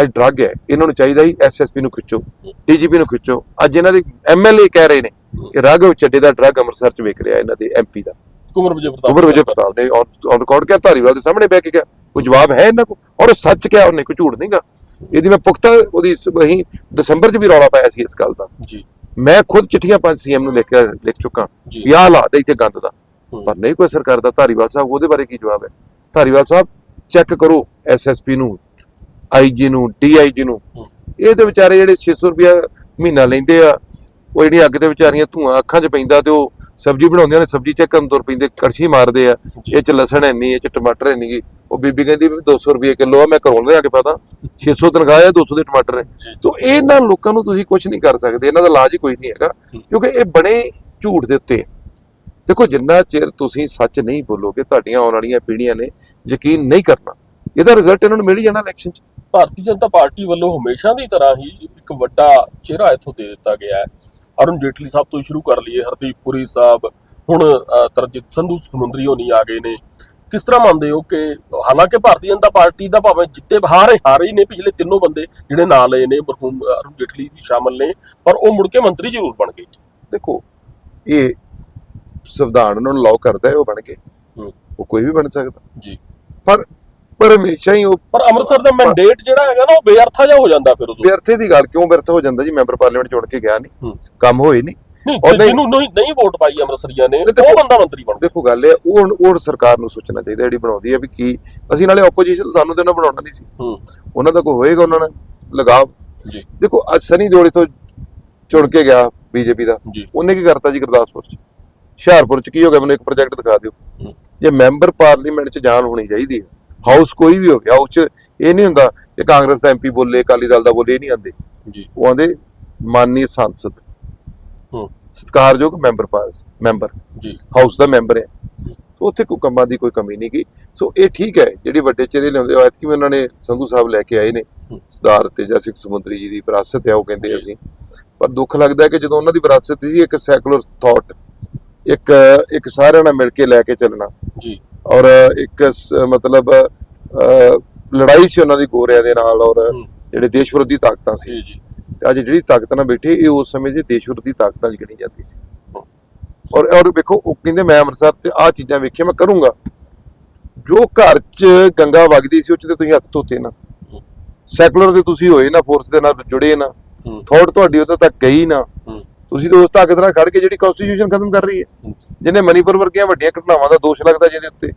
ਅੱਜ ਡਰੱਗ ਹੈ। ਇਹਨਾਂ ਨੂੰ ਚਾਹੀਦਾ ਹੀ ਐਸਐਸਪੀ ਨੂੰ ਖਿੱਚੋ ਡੀਜੀਪੀ ਨੂੰ ਖਿੱਚੋ। ਅੱਜ ਇਹਨਾਂ ਦੇ ਐਮਐਲਏ ਕਹਿ ਰਹੇ ਨੇ ਕਿ ਰਾਘਵ ਚੱਡੇ ਦਾ ਡਰੱਗ ਅੰਮ੍ਰਿਤਸਰ ਚ ਵਿਕ ਰਿਹਾ ਇਹਨਾਂ ਦੇ ਐਮਪੀ ਦਾ। ਕੁਮਰ ਵਿਜੇ ਪ੍ਰਤਾਪ ਉਮਰ ਵਿਜੇ ਪ੍ਰਤਾਪ ਨੇ ਔਨ ਰਿਕਾਰਡ ਕਿਹਾ ਧਾਰੀਵਾਲ ਦੇ ਸਾਹਮਣੇ ਬਹਿ ਕੇ ਕਿਹਾ ਕੋਈ ਜਵਾਬ ਹੈ ਇਹਨਾਂ ਕੋਲ? ਔਰ ਸੱਚ ਕਿਹਾ ਉਹਨੇ ਕੋਈ ਝੂਠ ਨਹੀਂਗਾ ਇਹਦੀ ਮੈਂ ਪੁਖਤਾ ਉਹਦੀ ਅਸੀਂ ਦਸੰਬਰ 'ਚ ਵੀ ਰੌਲਾ ਪਾਇਆ ਸੀ ਇਸ ਗੱਲ ਦਾ। ਜੀ। ਮੈਂ ਖੁਦ ਚਿੱਠੀਆਂ ਪੰਜ ਸੀਐਮ ਨੂੰ ਲਿਖ ਕੇ ਲਿਖ ਚੁੱਕਾ। ਵੀ ਆਹ ਹਾਲਾਤ ਹੈ ਇੱਥੇ ਗੰਦ ਦਾ। ਪਰ ਨਹੀਂ ਕੋਈ ਸਰਕਾਰ ਦਾ ਧਾਰੀਵਾਲ ਸਾਹਿਬ ਉਹਦੇ ਬਾਰੇ ਕੀ ਜਵਾਬ ਹੈ ਧਾਰੀਵਾਲ ਸਾਹਿਬ ਚੈੱਕ ਕਰੋ ਐਸਐਸਪੀ ਨੂੰ ਆਈਜੀ ਨੂੰ ਡੀਆਈਜੀ ਨੂੰ। ਇਹ ਤੇ ਵਿਚਾਰੇ ਜਿਹੜੇ 600 ਰੁਪਿਆ ਮਹੀਨਾ ਲੈਂਦੇ ਆ ਉਹ ਜਿਹੜੀ ਅੱਗ ਦੇ ਵਿਚਾਰੀਆਂ ਧੂਆਂ ਅੱਖਾਂ 'ਚ ਪੈਂਦਾ ਤੇ ਉਹ ਸਬਜ਼ੀ ਬਣਾਉਂਦੀਆਂ ਨੇ ਸਬਜ਼ੀ ਚੈੱਕ ਕਰਨ ਤੁਰ ਪੈਂਦੇ ਕੜਛੀ ਮਾਰਦੇ ਆ। ਇਹ 'ਚ ਲਸਣ ਨਹੀਂ ਇਹ 'ਚ ਟਮਾਟਰ ਨਹੀਂ ਉਹ ਬੀਬੀ ਕਹਿੰਦੀ ਵੀ 200 ਰੁਪਏ ਕਿਲੋ ਆ ਮੈਂ ਘਰੋਂ ਲਿਆ ਕੇ ਪਤਾ। 600 ਤਨਖਾਹ ਹੈ 200 ਦੇ ਟਮਾਟਰ ਹੈ। ਸੋ ਇਹਨਾਂ ਲੋਕਾਂ ਨੂੰ ਤੁਸੀਂ ਕੁਝ ਨਹੀਂ ਕਰ ਸਕਦੇ ਇਹਨਾਂ ਦਾ ਇਲਾਜ ਹੀ ਕੋਈ ਨਹੀਂ ਹੈਗਾ ਕਿਉਂਕਿ ਇਹ ਬਣੇ ਝੂਠ ਦੇ ਉੱਤੇ। ਦੇਖੋ ਜਿੰਨਾ ਚਿਰ ਤੁਸੀਂ ਸੱਚ ਨਹੀਂ ਬੋਲੋਗੇ ਤੁਹਾਡੀਆਂ ਆਉਣ ਵਾਲੀਆਂ ਪੀੜ੍ਹੀਆਂ ਨੇ ਯਕੀਨ ਨਹੀਂ ਕਰਨਾ। ਇਹਦਾ ਰਿਜ਼ਲਟ ਇਹਨਾਂ ਨੂੰ ਮਿਲ ਹੀ ਜਾਣਾ ਇਲੈਕਸ਼ਨ 'ਚ। ਭਾਰਤੀ ਜਨਤਾ ਪਾਰਟੀ ਵੱਲੋਂ ਹਮੇਸ਼ਾ ਦੀ ਤਰ੍ਹਾਂ ਹੀ ਇੱਕ ਵੱਡਾ ਚਿਹਰਾ ਇੱਥੋਂ ਦੇ ਦਿੱਤਾ ਗਿਆ ਹੈ। ਅਰੁਣ ਜੇਟਲੀ ਸਾਹਿਬ ਤੋਂ ਸ਼ੁਰੂ ਕਰ ਲਈਏ ਹਰਦੀਪ ਪੁਰੀ ਸਾਹਿਬ। ਹੁਣ ਤਰਜੀਤ ਸੰਧੂ ਸਮੁੰਦਰੀ ਹੋਣੀ ਆ ਗਏ ਨੇ। ਕਿਸ ਤਰ੍ਹਾਂ ਮੰਨਦੇ ਹੋ ਕਿ ਹਾਲਾਂਕਿ ਭਾਰਤੀ ਜਨਤਾ ਪਾਰਟੀ ਦਾ ਭਾਵੇਂ ਜਿੱਤੇ ਹਾਰੇ ਹਾਰੇ ਹੀ ਨੇ ਪਿਛਲੇ ਤਿੰਨੋਂ ਬੰਦੇ ਜਿਹੜੇ ਨਾਂ ਲਏ ਨੇ ਮਰਹੂਮ ਅਰੁਣ ਜੇਟਲੀ ਵੀ ਸ਼ਾਮਲ ਨੇ ਪਰ ਉਹ ਮੁੜ ਕੇ ਮੰਤਰੀ ਜ਼ਰੂਰ ਬਣ ਗਏ। ਦੇਖੋ ਇਹ ਸੰਵਿਧਾਨ ਉਹਨਾਂ ਨੂੰ ਅਲਾਉ ਕਰਦਾ ਹੈ ਉਹ ਬਣ ਕੇ। ਹੂੰ। ਉਹ ਕੋਈ ਵੀ ਬਣ ਸਕਦਾ। ਜੀ। ਪਰ ਪਰ ਹਮੇਸ਼ਾ ਹੀ ਉਹ ਪਰ ਅੰਮ੍ਰਿਤਸਰ ਦਾ ਮੈਂਡੇਟ ਜਿਹੜਾ ਹੈਗਾ ਨਾ ਉਹ ਬੇਅਰਥਾ ਜਿਹਾ ਹੋ ਜਾਂਦਾ ਫਿਰ ਉਦੋਂ। ਵਿਅਰਥੇ ਦੀ ਗੱਲ ਕਿਉਂ ਵਿਅਰਥ ਹੋ ਜਾਂਦਾ ਜੀ? ਮੈਂਬਰ ਪਾਰਲੀਮੈਂਟ ਚੁਣ ਕੇ ਗਿਆ ਨਹੀਂ। ਕੰਮ ਹੋਏ ਨਹੀਂ ਨਹੀਂ ਜਿਹਨੂੰ ਨਹੀਂ ਨਹੀਂ ਵੋਟ ਪਾਈ ਅੰਮ੍ਰਿਤਸਰੀਆਂ ਨੇ ਉਹ ਬੰਦਾ ਮੰਤਰੀ ਬਣ। ਦੇਖੋ ਗੱਲ ਇਹ ਉਹ ਉਹ ਸਰਕਾਰ ਨੂੰ ਸੋਚਣਾ ਚਾਹੀਦਾ ਜਿਹੜੀ ਬਣਾਉਂਦੀ ਹੈ ਵੀ ਕੀ ਅਸੀਂ ਨਾਲੇ ਆਪੋਜੀਸ਼ਨ ਸਾਨੂੰ ਤੇ ਉਹਨਾਂ ਬਣਾਉਣਾ ਨਹੀਂ ਸੀ। ਹੂੰ। ਉਹਨਾਂ ਦਾ ਕੋਈ ਹੋਏਗਾ ਉਹਨਾਂ ਨਾਲ? ਲਗਾਵ ਜੀ। ਦੇਖੋ ਅੱਜ ਸਨੀ ਦਿਓਲ ਤੋਂ ਚੁਣ ਕੇ ਗਿਆ ਬੀਜੇਪੀ ਦਾ। ਉਹਨੇ ਕੀ ਕਰਤਾ ਜੀ ਗੁਰਦਾਸਪੁਰ ਚ? ਹੁਸ਼ਿਆਰਪੁਰ ਚ ਕੀ ਹੋ ਗਿਆ? ਮੈਨੂੰ ਇੱਕ ਪ੍ਰੋਜੈਕਟ ਦਿਖਾ ਦਿਓ। ਹੂੰ। ਜੇ ਮੈਂਬਰ ਪਾਰਲੀਮੈਂਟ ਚ ਜਾਣ ਹੋਣੀ ਚਾਹੀਦੀ ਹੈ ਹਾਊਸ ਕੋਈ ਵੀ ਹੋਵੇ ਹਾਊਸ ਚ ਇਹ ਨਹੀਂ ਹੁੰਦਾ ਕਿ ਕਾਂਗਰਸ ਦਾ ਐਮਪੀ ਬੋਲੇ ਅਕਾਲੀ ਦਲ ਦਾ ਬੋਲੇ ਇਹ ਨਹੀਂ ਆਂਦੇ ਜੀ। ਉਹ ਆਂਦੇ ਮਾਨਨੀ ਸੰਸਦ। ਹੂੰ। ਸਤਿਕਾਰਯੋਗ ਮੈਂਬਰ ਪਾਸ ਮੈਂਬਰ ਜੀ। ਹਾਊਸ ਦਾ ਮੈਂਬਰ ਹੈ। ਸੋ ਉੱਥੇ ਕੋਈ ਕੰਮਾਂ ਦੀ ਕੋਈ ਕਮੀ ਨਹੀਂ ਗਈ। ਸੋ ਇਹ ਠੀਕ ਹੈ ਜਿਹੜੀ ਵੱਡੇ ਚਿਹਰੇ ਲਿਆਉਂਦੇ ਹੋ ਐਤਕੀ ਉਹਨਾਂ ਨੇ ਸੰਧੂ ਸਾਹਿਬ ਲੈ ਕੇ ਆਏ ਨੇ। ਸਰਦਾਰ ਤੇਜਾ ਸਿੰਘ ਸਮੁੰਦਰੀ ਜੀ ਦੀ ਵਿਰਾਸਤ ਹੈ ਉਹ ਕਹਿੰਦੇ ਅਸੀਂ। ਪਰ ਦੁੱਖ ਲੱਗਦਾ ਹੈ ਕਿ ਜਦੋਂ ਉਹਨਾਂ ਦੀ ਵਿਰਾਸਤ ਸੀ ਇੱਕ ਸੈਕੂਲਰ ਥਾਟ ਇੱਕ ਇੱਕ ਸਾਰਿਆਂ ਨਾਲ ਮਿਲ ਕੇ ਲੈ ਕੇ ਚੱਲਣਾ। ਜੀ। ਔਰ ਇੱਕ ਮਤਲਬ ਲੜਾਈ ਸੀ ਉਹਨਾਂ ਦੀ ਗੋਰਿਆਂ ਦੇ ਨਾਲ ਔਰ। ਜਿਹੜੇ ਦੇਸ਼ ਵਿਰੋਧੀ ਤਾਕਤਾਂ ਸੀ। ਅੱਜ ਜਿਹੜੀ ਤਾਕਤ ਨਾਲ ਬੈਠੇ ਇਹ ਉਸ ਸਮੇਂ ਦੇ ਦੇਸ਼ ਵਿਰੋਧੀ ਤਾਕਤਾਂ ਗਿਣੀ ਜਾਂਦੀ ਸੀ। ਔਰ ਔਰ ਵੇਖੋ ਉਹ ਕਹਿੰਦੇ ਮੈਂ ਅੰਮ੍ਰਿਤਸਰ ਤੇ ਆਹ ਚੀਜ਼ਾਂ ਵੇਖੀਆਂ ਮੈਂ ਕਰੂੰਗਾ। ਜੋ ਘਰ 'ਚ ਗੰਗਾ ਵਗਦੀ ਸੀ ਉਹ 'ਚ ਤੇ ਤੁਸੀਂ ਹੱਥ ਧੋਤੇ ਨਾ। ਸੈਕੂਲਰ ਤੇ ਤੁਸੀਂ ਹੋਏ ਨਾ ਫੋਰਸ ਦੇ ਨਾਲ ਜੁੜੇ ਨਾ। ਥੋੜ ਤੁਹਾਡੀ ਉਦੋਂ ਤੱਕ ਗਈ ਨਾ। ਤੁਸੀਂ ਤਾਂ ਉਸ ਤਾਕਤ ਨਾਲ ਖੜ ਕੇ ਜਿਹੜੀ ਕਨਸਟੀਟਿਊਸ਼ਨ ਖਤਮ ਕਰ ਰਹੀ ਹੈ। ਜਿਹਨੇ ਮਨੀਪੁਰ ਵਰਗੀਆਂ ਵੱਡੀਆਂ ਘਟਨਾਵਾਂ ਦਾ ਦੋਸ਼ ਲੱਗਦਾ ਜਿਹਦੇ ਉੱਤੇ।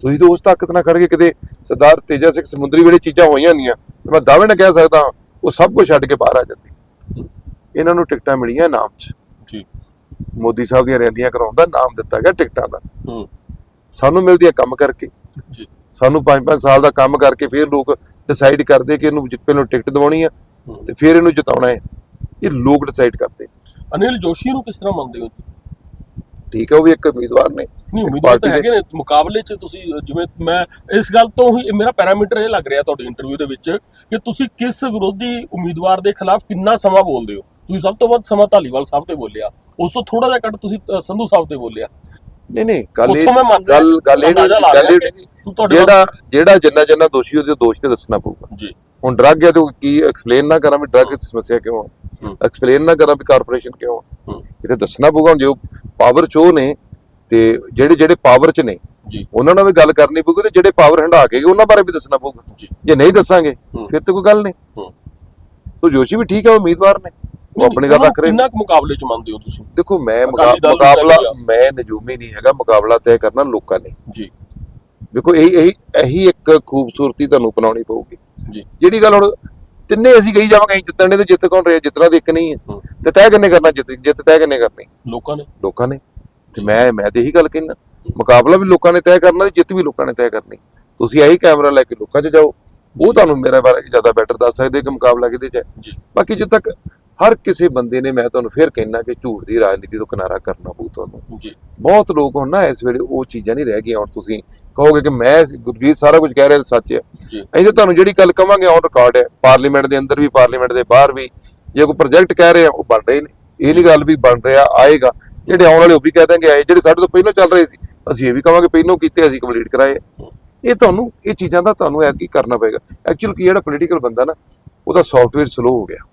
ਤੁਸੀਂ ਤਾਂ ਉਸ ਤਾਕਤ ਨਾਲ ਖੜ ਕੇ ਕਿਤੇ ਸਰਦਾਰ ਤੇਜਾ ਸਿੰਘ ਸਮੁੰਦਰੀ ਵੇਲੇ ਚੀਜ਼ਾਂ ਹੋਈਆਂ ਹੁੰਦੀਆਂ। ਮੈਂ ਦਾਅਵੇ ਨਾਲ ਕਹਿ ਸਕਦਾ ਉਹ ਸਭ ਕੁਝ ਛੱਡ ਕੇ ਬਾਹਰ ਆ ਜਾਂਦੀ। ਇਹਨਾਂ ਨੂੰ ਟਿਕਟਾਂ ਮਿਲੀਆਂ ਨਾਮ 'ਚ। ਜੀ। ਮੋਦੀ ਸਾਹਿਬ ਦੀਆਂ ਰੈਲੀਆਂ ਕਰਾਉਣ ਦਾ ਨਾਮ ਦਿੱਤਾ ਗਿਆ ਟਿਕਟਾਂ ਦਾ। ਹੂੰ। ਸਾਨੂੰ ਮਿਲਦੀ ਹੈ ਕੰਮ ਕਰਕੇ। ਜੀ। ਸਾਨੂੰ 5-5 ਸਾਲ ਦਾ ਕੰਮ ਕਰਕੇ ਫਿਰ ਲੋਕ ਡਿਸਾਈਡ ਕਰਦੇ ਕਿ ਇਹਨੂੰ ਜਿ- ਪਹਿਲਾਂ ਟਿਕਟ ਦਿਵਾਉਣੀ ਆ। ਤੇ ਫਿਰ ਇਹਨੂੰ ਜਿਤਾਉਣਾ ਹੈ। ਇਹ ਲੋਕ ਡਿਸਾਈਡ ਕਰਦੇ। ਅਨਿਲ ਜੋਸ਼ੀ ਨੂੰ ਕਿਸ ਤਰ੍ਹਾਂ ਮੰਨਦੇ ਹੋ ਠੀਕ ਹੈ ਉਹ ਵੀ ਇੱਕ ਉਮੀਦਵਾਰ ਨੇ। ਨਹੀਂ ਉਮੀਦਵਾਰ ਤਾਂ ਹੈਗੇ ਨੇ ਮੁਕਾਬਲੇ 'ਚ ਤੁਸੀਂ ਜਿਵੇਂ ਮੈਂ ਇਸ ਗੱਲ ਤੋਂ ਹੀ ਮੇਰਾ ਪੈਰਾਮੀਟਰ ਇਹ ਲੱਗ ਰਿਹਾ ਤੁਹਾਡੀ ਇੰਟਰਵਿਊ ਦੇ ਵਿੱਚ ਕਿ ਤੁਸੀਂ ਕਿਸ ਵਿਰੋਧੀ ਉਮੀਦਵਾਰ ਦੇ ਖਿਲਾਫ ਕਿੰਨਾ ਸਮਾਂ ਬੋਲਦੇ ਹੋ? ਤੁਸੀਂ ਸਭ ਤੋਂ ਵੱਧ ਸਮਾਂ ਧਾਲੀਵਾਲ ਸਾਹਿਬ ਤੇ ਬੋਲਿਆ ਉਸ ਤੋਂ ਥੋੜਾ ਜਿਹਾ ਘੱਟ ਤੁਸੀਂ ਸੰਧੂ ਸਾਹਿਬ ਤੇ ਬੋਲਿਆ। ਨਹੀਂ ਨਹੀਂ ਗੱਲ ਇਹ ਗੱਲ ਗੱਲ ਇਹ ਨਹੀਂ ਗੱਲ ਜਿਹੜਾ ਜਿਹੜਾ ਜਿੰਨਾ ਜਿੰਨਾ ਦੋਸ਼ੀ ਉਹਦੇ ਦੋਸ਼ ਤੇ ਦੱਸਣਾ ਪਊਗਾ। ਜੀ। ਹੁਣ ਡਰੱਗ ਹੈ ਤੇ ਉਹ ਕੀ ਐਕਸਪਲੇਨ ਨਾ ਕਰਾਂ ਵੀ ਡਰੱਗ ਦੀ ਸਮੱਸਿਆ ਕਿਉਂ ਆ? ਹੂੰ। ਐਕਸਪਲੇਨ ਨਾ ਕਰਾਂ ਵੀ ਕਾਰਪੋਰੇਸ਼ਨ ਕਿਉਂ ਆ। ਹੂੰ। ਇਹ ਦੱਸਣਾ ਪਊਗਾ ਜੇ ਪਾਵਰ ਚੋ ਨੇ ਤੇ ਜਿਹੜੇ ਜਿਹੜੇ ਪਾਵਰ ਚ ਨੇ ਜੀ। ਉਹਨਾਂ ਨਾਲ ਵੀ ਗੱਲ ਕਰਨੀ ਪਊਗੀ ਤੇ ਜਿਹੜੇ ਪਾਵਰ ਹੰਡਾ ਕੇ ਉਹਨਾਂ ਬਾਰੇ ਵੀ ਦੱਸਣਾ ਪਊਗਾ। ਜੀ। ਨਹੀਂ ਦੱਸਾਂਗੇ। ਫਿਰ ਤੇ ਕੋਈ ਗੱਲ ਨਹੀਂ। ਤੋ ਜੋਸ਼ੀ ਵੀ ਠੀਕ ਹੈ ਉਮੀਦਵਾਰ ਨੇ। ਉਹ ਆਪਣੀ ਗੱਲ ਰੱਖ ਰਹੇ ਕਿੰਨਾ ਕੁ ਮੁਕਾਬਲੇ 'ਚ ਮੰਨਦੇ ਹੋ ਤੁਸੀਂ? ਦੇਖੋ ਮੈਂ ਮੁਕਾਬਲਾ। ਮੈਂ ਨਜੂਮੀ ਨਹੀਂ ਹੈਗਾ ਮੁਕਾਬਲਾ ਤੈਅ ਕਰਨਾ ਲੋਕਾਂ ਨੇ। ਜੀ। ਦੇਖੋ ਇਹੀ ਇਹੀ ਇਹੀ ਇੱਕ ਖੂਬਸੂਰਤੀ ਤੁਹਾਨੂੰ ਅਪਣਾਉਣੀ ਪਊਗੀ। ਜਿਹੜੀ ਗੱਲ ਹੁਣ ਤਿੰਨੇ ਅਸੀਂ ਕਹੀ ਜਾਵਾਂਗੇ ਜਿੱਤਣ ਨੇ ਤੇ ਜਿੱਤ ਕੌਣ ਰਿਹਾ? ਜਿੱਤਣਾ ਤੇ ਇੱਕ ਨਹੀਂ ਹੈ। ਤੇ ਤੈਅ ਕਿੰਨੇ ਕਰਨਾ? ਜਿੱਤ ਜਿੱਤ ਤੈਅ ਕਿੰਨੇ ਕਰਨੀ? ਲੋਕਾਂ ਨੇ। ਲੋਕਾਂ ਨੇ। ਤੇ ਮੈਂ ਮੈਂ ਤੇ ਇਹੀ ਗੱਲ ਕਹਿਣਾ ਮੁਕਾਬਲਾ ਵੀ ਲੋਕਾਂ ਨੇ ਤੈਅ ਕਰਨਾ ਤੇ ਜਿੱਤ ਵੀ ਲੋਕਾਂ ਨੇ ਤੈਅ ਕਰਨੀ। ਤੁਸੀਂ ਇਹੀ ਕੈਮਰਾ ਲੈ ਕੇ ਲੋਕਾਂ 'ਚ ਜਾਓ। ਉਹ ਤੁਹਾਨੂੰ ਮੇਰੇ ਬਾਰੇ ਜ਼ਿਆਦਾ ਬੈਟਰ ਦੱਸ ਸਕਦੇ ਕਿ ਮੁਕਾਬਲਾ ਕਿਹਦੇ 'ਚ ਹੈ। ਜੀ। ਬਾਕੀ ਜਦ ਤੱਕ ਹਰ ਕਿਸੇ ਬੰਦੇ ਨੇ ਮੈਂ ਤੁਹਾਨੂੰ ਫੇਰ ਕਹਿਣਾ ਕਿ ਝੂਠ ਦੀ ਰਾਜਨੀਤੀ ਤੋਂ ਕਿਨਾਰਾ ਕਰਨਾ ਪਊ ਤੁਹਾਨੂੰ। ਜੀ। ਬਹੁਤ ਲੋਕ ਹੁਣ ਨਾ ਇਸ ਵੇਲੇ ਉਹ ਚੀਜ਼ਾਂ ਨਹੀਂ ਰਹਿ ਗਈਆਂ ਹੁਣ ਤੁਸੀਂ ਕਹੋਗੇ ਕਿ ਮੈਂ ਗੁਰਜੀਤ ਸਾਰਾ ਕੁਝ ਕਹਿ ਰਿਹਾ ਸੱਚ ਹੈ। ਅਸੀਂ ਤੁਹਾਨੂੰ ਜਿਹੜੀ ਗੱਲ ਕਵਾਂਗੇ ਔਨ ਰਿਕਾਰਡ ਹੈ। ਪਾਰਲੀਮੈਂਟ ਦੇ ਅੰਦਰ ਵੀ ਪਾਰਲੀਮੈਂਟ ਦੇ ਬਾਹਰ ਵੀ ਜੇ ਕੋਈ ਪ੍ਰੋਜੈਕਟ ਕਹਿ ਰਹੇ ਆ ਉਹ ਬਣ ਰਹੇ ਨੇ। ਇਹ ਨਹੀਂ ਗੱਲ ਵੀ ਬਣ ਰਿਹਾ ਆਏਗਾ। ਜਿਹੜੇ ਆਉਣ ਵਾਲੇ ਉਹ ਵੀ ਕਹਿ ਦੇਣਗੇ ਆਏ ਜਿਹੜੇ ਸਾਡੇ ਤੋਂ ਪਹਿਲਾਂ ਚੱਲ ਰਹੇ ਸੀ ਅਸੀਂ ਇਹ ਵੀ ਕਵਾਂਗੇ ਪਹਿਲਾਂ ਕੀਤੇ ਅਸੀਂ ਕੰਪਲੀਟ ਕਰਾਏ। ਇਹ ਤੁਹਾਨੂੰ ਇਹ ਚੀਜ਼ਾਂ ਦਾ ਤੁਹਾਨੂੰ ਐਤਕੀ ਕਰਨਾ ਪਏਗਾ। ਐਕਚੁਅਲ ਕੀ ਜਿਹੜਾ ਪੋਲੀਟੀਕਲ ਬੰਦਾ ਨਾ ਉਹਦਾ ਸੌਫਟਵੇਅਰ ਸਲੋ ਹੋ ਗਿਆ।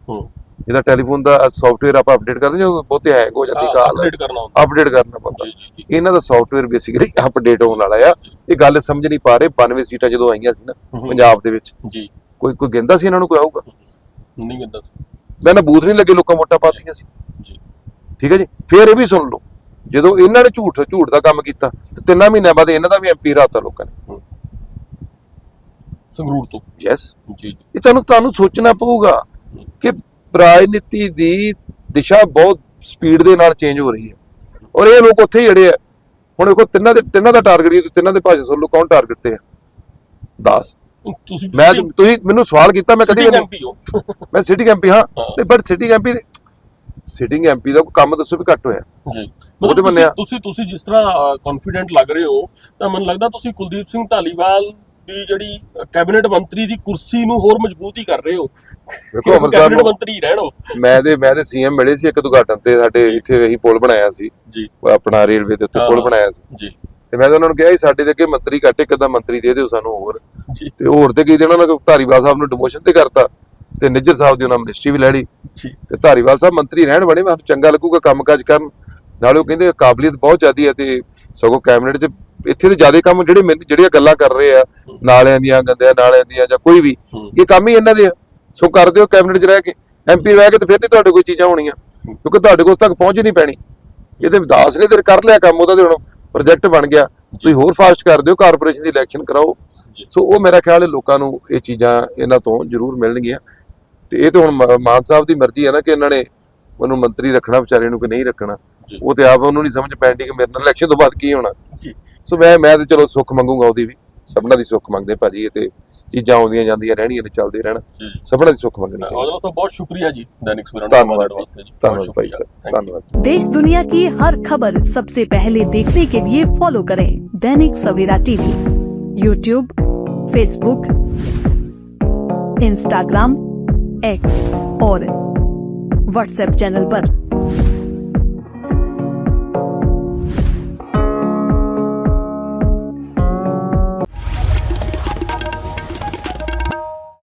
ਜਿਹਦਾ ਟੈਲੀਫੋਨ ਦਾ ਸੌਫਟਵੇਅਰ ਆਪਾਂ ਅਪਡੇਟ ਕਰਦੇ ਜਦੋਂ ਬਹੁਤੇ ਹੈਂਗ ਹੋ ਜਾਂਦੀ ਕਾਲ। ਅਪਡੇਟ ਕਰਨਾ ਹੁੰਦਾ। ਅਪਡੇਟ ਕਰਨਾ ਪੈਂਦਾ। ਜੀ ਜੀ ਜੀ। ਇਹਨਾਂ ਦਾ ਸੌਫਟਵੇਅਰ ਬੇਸਿਕਲੀ ਅਪਡੇਟ ਹੋਣ ਵਾਲਾ ਆ। ਇਹ ਗੱਲ ਸਮਝ ਨਹੀਂ ਪਾ ਰਹੇ 92 ਸੀਟਾਂ ਜਦੋਂ ਆਈਆਂ ਸੀ ਨਾ। ਪੰਜਾਬ ਦੇ ਵਿੱਚ। ਜੀ। ਕੋਈ ਕੋਈ ਗਿੰਦਾ ਸੀ ਇਹਨਾਂ ਨੂੰ ਕੋਈ ਆਊਗਾ? ਨਹੀਂ ਕਹਿੰਦਾ ਸੀ। ਮੈਂ ਨਾ ਬੂਥ ਨਹੀਂ ਲੱਗੇ ਲੋਕਾਂ ਵੋਟਾਂ ਪਾਤੀਆਂ ਸੀ। ਜੀ। ਠੀਕ ਹੈ ਜੀ? ਫਿਰ ਇਹ ਵੀ ਸੁਣ ਲਓ। ਜਦੋਂ ਇਹਨਾਂ ਨੇ ਝੂਠ ਝੂਠ ਦਾ ਕੰਮ ਕੀਤਾ ਤੇ ਤਿੰਨਾਂ ਮਹੀਨਿਆਂ ਬਾਅਦ ਇਹਨਾਂ ਦਾ ਵੀ ਐਮਪੀ ਰਾਤਾ ਲੋਕਾਂ ਨੇ। ਸੰਗਰੂਰ ਤੋਂ। ਯੈਸ ਜੀ ਜੀ। ਇਹ ਤੁਹਾਨੂੰ ਤੁਹਾਨੂੰ ਸੋਚਣਾ ਪਊਗਾ। ਰਾਜਨੀਤੀ ਦੀ ਦਿਸ਼ਾ ਬਹੁਤ ਸਪੀਡ ਦੇ ਨਾਲ ਚੇਂਜ ਹੋ ਰਹੀ ਹੈ। ਔਰ ਇਹ ਲੋਕ ਉੱਥੇ ਹੀ ਅੜੇ ਆ ਹੁਣ ਦੇਖੋ ਤਿੰਨਾਂ ਦੇ ਤਿੰਨਾਂ ਦਾ ਟਾਰਗੇਟ ਹੀ ਤਿੰਨਾਂ ਦੇ ਭਾਜੇ ਸੁਣ ਲਓ ਕੌਣ ਟਾਰਗੇਟ ਤੇ ਆ 10 ਤੁਸੀਂ ਮੈਂ ਤੁਸੀਂ ਮੈਨੂੰ ਸਵਾਲ ਕੀਤਾ ਮੈਂ ਕਦੀ ਮੈਂ ਸਿਟਿੰਗ ਐਮਪੀ ਹਾਂ। ਨਹੀਂ ਪਰ ਸਿਟਿੰਗ ਐਮਪੀ ਸਿਟਿੰਗ ਐਮਪੀ ਦਾ ਕੋਈ ਕੰਮ ਦੱਸੋ ਵੀ ਘੱਟ ਹੋਇਆ। ਜੀ। ਉਹ ਤੇ ਮਤਲਬ ਮੰਨਿਆ। ਤੁਸੀਂ ਤੁਸੀਂ ਜਿਸ ਤਰ੍ਹਾਂ ਕੌਨਫੀਡੈਂਟ ਲੱਗ ਰਹੇ ਹੋ ਤਾਂ ਮੈਨੂੰ ਲੱਗਦਾ ਤੁਸੀਂ ਕੁਲਦੀਪ ਸਿੰਘ ਢਾਲੀਵਾਲ ਦੀ ਜਿਹੜੀ ਕੈਬਨਿਟ ਮੰਤਰੀ ਦੀ ਕੁਰਸੀ ਨੂੰ ਹੋਰ ਮਜ਼ਬੂਤ ਹੀ ਕਰ ਰਹੇ ਹੋ। ਵੇਖੋ ਅੰਮ੍ਰਿਤਸਰ ਕੈਬਨਿਟ ਨੂੰ ਮੰਤਰੀ ਰਹਿਣੋ ਮੈਂ ਦੇ ਮੈਂ ਦੇ ਸੀਐਮ ਮਿਲੇ ਸੀ ਇੱਕ ਉਦਘਾਟਨ ਤੇ ਸਾਡੇ ਇੱਥੇ ਅਸੀਂ ਪੁਲ ਬਣਾਇਆ ਸੀ। ਜੀ। ਆਪਣਾ ਰੇਲਵੇ ਦੇ ਉੱਤੇ ਪੁਲ। ਬਣਾਇਆ ਸੀ। ਜੀ। ਤੇ ਮੈਂ ਤਾਂ ਉਹਨਾਂ ਨੂੰ ਕਿਹਾ ਸੀ ਸਾਡੇ ਦੇ ਅੱਗੇ ਮੰਤਰੀ ਘੱਟ ਇੱਕ ਅੱਧਾ ਮੰਤਰੀ ਦੇ ਦਿਓ ਸਾਨੂੰ ਹੋਰ। ਜੀ। ਤੇ ਹੋਰ ਤੇ ਕੀ ਦੇਣਾ ਉਹਨਾਂ ਨੇ ਧਾਰੀਵਾਲ ਸਾਹਿਬ ਨੂੰ ਡਿਮੋਸ਼ਨ ਤੇ ਕਰਤਾ। ਤੇ ਨਿੱਜਰ ਸਾਹਿਬ ਦੀ ਉਹਨਾਂ ਮਿਨਿਸਟਰੀ ਵੀ ਲੈ ਲਈ। ਜੀ। ਤੇ ਧਾਰੀਵਾਲ ਸਾਹਿਬ ਮੰਤਰੀ ਰਹਿਣ ਬਣੇ ਮੈਨੂੰ ਚੰਗਾ ਲੱਗੂਗਾ ਕੰਮਕਾਜ ਕਰਨ। ਨਾਲੇ ਉਹ ਕਹਿੰਦੇ ਕਾਬਲੀਅਤ ਬਹੁਤ ਜ਼ਿਆਦੀ ਹੈ ਤੇ ਸਗੋਂ ਕੈਬਨਿਟ 'ਚ ਇੱਥੇ ਤੇ ਜ਼ਿਆਦਾ ਕੰਮ ਜਿਹੜੇ ਮੈਨੂੰ- ਜਿਹੜੀਆਂ ਗੱਲਾਂ ਕਰ ਰਹੇ ਆ, ਨਾਲਿਆਂ ਦੀਆਂ, ਗੰਦਿਆਂ ਨਾਲਿਆਂ ਦੀਆਂ ਜਾਂ ਕੋਈ ਵੀ, ਇਹ ਕੰਮ ਹੀ ਇਹਨਾਂ ਦੇ ਆ। ਸੋ ਕਰ ਦਿਓ ਕੈਬਨਿਟ 'ਚ ਰਹਿ ਕੇ। ਐਮਪੀ ਰਹਿ ਕੇ ਤੇ ਫਿਰ ਨਹੀਂ ਤੁਹਾਡੇ ਕੋਈ ਚੀਜ਼ਾਂ ਹੋਣੀਆਂ, ਕਿਉਂਕਿ ਤੁਹਾਡੇ ਕੋਲ ਤੱਕ ਪਹੁੰਚ ਹੀ ਨਹੀਂ ਪੈਣੀ। ਇਹਦੇ ਦਾਸ ਨੇ ਤੇ ਕਰ ਲਿਆ ਕੰਮ ਉਹਦਾ ਤੇ ਹੁਣ ਪ੍ਰੋਜੈਕਟ ਬਣ ਗਿਆ। ਤੁਸੀਂ ਹੋਰ ਫਾਸਟ ਕਰ ਦਿਓ, ਕਾਰਪੋਰੇਸ਼ਨ ਦੀ ਇਲੈਕਸ਼ਨ ਕਰਾਓ। ਸੋ ਉਹ ਮੇਰਾ ਖਿਆਲ ਹੈ ਲੋਕਾਂ ਨੂੰ ਇਹ ਚੀਜ਼ਾਂ ਇਹਨਾਂ ਤੋਂ ਜ਼ਰੂਰ ਮਿਲਣਗੀਆਂ। ਤੇ ਇਹ ਤਾਂ ਹੁਣ ਮ- ਮਾਨ ਸਾਹਿਬ ਦੀ ਮਰਜ਼ੀ ਹੈ ਨਾ ਕਿ ਇਹਨਾਂ ਨੇ ਉਹਨੂੰ ਮੰਤਰੀ ਰੱਖਣਾ, ਵਿਚਾਰੇ ਨੂੰ ਕਿ ਨਹੀਂ ਰੱਖਣਾ। ਉਹ ਤੇ ਆਪ ਉਹਨੂੰ ਨਹੀਂ ਸਮਝ ਪੈਂਦੀ ਕਿ ਮੇਰੇ ਨਾਲ ਇਲੈਕਸ਼ਨ ਤੋਂ ਬਾਅਦ ਕੀ ਹੋਣਾ ਜੀ ਸੋ ਮੈਂ ਮੈਂ ਤੇ ਚਲੋ ਸੁੱਖ ਮੰਗੂਗਾ ਉਹਦੀ ਵੀ ਸਭਨਾਂ ਦੀ ਸੁੱਖ ਮੰਗਦੇ ਭਾਜੀ ਇਹ ਤੇ ਚੀਜ਼ਾਂ ਆਉਂਦੀਆਂ ਜਾਂਦੀਆਂ ਰਹਿਣੀਆਂ ਨੇ ਚੱਲਦੇ ਰਹਿਣ ਜੀ ਸਭਨਾਂ ਦੀ ਸੁੱਖ ਮੰਗਣੀ ਚਾਹੀਦੀ ਔਜਲਾ ਸਾਹਿਬ ਬਹੁਤ ਸ਼ੁਕਰੀਆ ਜੀ ਦੈਨਿਕ ਸਵੇਰਾ ਧੰਨਵਾਦ ਦੇ ਵਾਸਤੇ ਜੀ ਬਹੁਤ ਧੰਨਵਾਦ ਭਾਈ ਸ਼ੁਕਰੀਆ। ਸਾਹਿਬ Thank you. ਧੰਨਵਾਦ देश दुनिया की हर खबर सबसे पहले देखने के लिए फॉलो करें Dainik Savera TV YouTube Facebook Instagram X और व्हाट्सएप चैनल पर।